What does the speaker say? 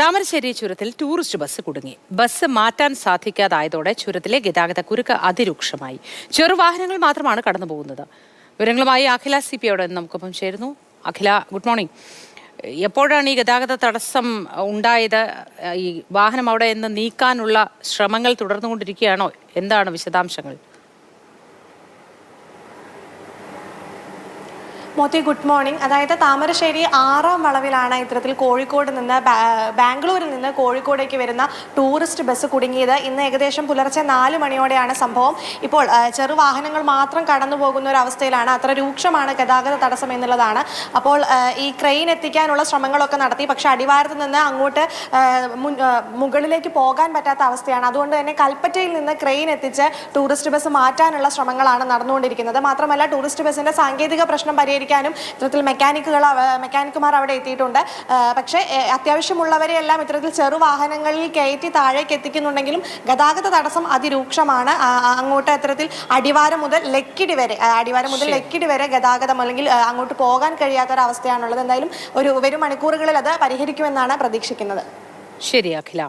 താമരശ്ശേരി ചുരത്തിൽ tourist bus കുടുങ്ങി. Bus മാറ്റാൻ സാധിക്കാതായതോടെ ചുരത്തിലെ ഗതാഗത കുരുക്ക് അതിരൂക്ഷമായി. ചെറുവാഹനങ്ങൾ മാത്രമാണ് കടന്നുപോകുന്നത്. വിവരങ്ങളുമായി അഖില സി പി അവിടെ നമുക്കൊപ്പം ചേരുന്നു. Akhila good morning. എപ്പോഴാണ് ഈ ഗതാഗത തടസ്സം ഉണ്ടായത്? ഈ വാഹനം അവിടെ നിന്ന് നീക്കാനുള്ള ശ്രമങ്ങൾ തുടർന്നുകൊണ്ടിരിക്കുകയാണോ? എന്താണ് വിശദാംശങ്ങൾ? Moti good morning. അതായത് താമരശ്ശേരി ആറാം വളവിലാണ് ഇത്തരത്തിൽ കോഴിക്കോട് നിന്ന് ബാംഗ്ലൂരിൽ നിന്ന് കോഴിക്കോടേക്ക് വരുന്ന ടൂറിസ്റ്റ് ബസ് കുടുങ്ങിയത്. ഇന്ന് ഏകദേശം പുലർച്ചെ നാല് മണിയോടെയാണ് സംഭവം. ഇപ്പോൾ ചെറുവാഹനങ്ങൾ മാത്രം കടന്നു പോകുന്ന ഒരു അവസ്ഥയിലാണ്. അത്ര രൂക്ഷമാണ് ഗതാഗത തടസ്സം എന്നുള്ളതാണ്. അപ്പോൾ ഈ ക്രെയിൻ എത്തിക്കാനുള്ള ശ്രമങ്ങളൊക്കെ നടത്തി. പക്ഷെ അടിവാരത്ത് നിന്ന് അങ്ങോട്ട് മുകളിലേക്ക് പോകാൻ പറ്റാത്ത അവസ്ഥയാണ്. അതുകൊണ്ട് തന്നെ കൽപ്പറ്റയിൽ നിന്ന് ക്രെയിൻ എത്തിച്ച് ടൂറിസ്റ്റ് ബസ് മാറ്റാനുള്ള ശ്രമങ്ങളാണ് നടന്നുകൊണ്ടിരിക്കുന്നത്. മാത്രമല്ല ടൂറിസ്റ്റ് ബസ്സിന്റെ സാങ്കേതിക പ്രശ്നം പരിഹരിക്കാനും ഇത്തരത്തിൽ മെക്കാനിക്കുകൾ മെക്കാനിക്കുമാർ അവിടെ എത്തിയിട്ടുണ്ട്. പക്ഷേ അത്യാവശ്യമുള്ളവരെയെല്ലാം ഇത്തരത്തിൽ ചെറുവാഹനങ്ങളിൽ കയറ്റി താഴേക്ക് എത്തിക്കുന്നുണ്ടെങ്കിലും ഗതാഗത തടസ്സം അതിരൂക്ഷമാണ്. അങ്ങോട്ട് ഇത്തരത്തിൽ അടിവാരം മുതൽ ലക്കിടി വരെ അടിവാരം മുതൽ ലക്കിടി വരെ ഗതാഗതം അല്ലെങ്കിൽ അങ്ങോട്ട് പോകാൻ കഴിയാത്ത ഒരു അവസ്ഥയാണുള്ളത് എന്തായാലും ഒരു വരും മണിക്കൂറുകളിൽ അത് പരിഹരിക്കുമെന്നാണ് പ്രതീക്ഷിക്കുന്നത്. ശരി അഖില.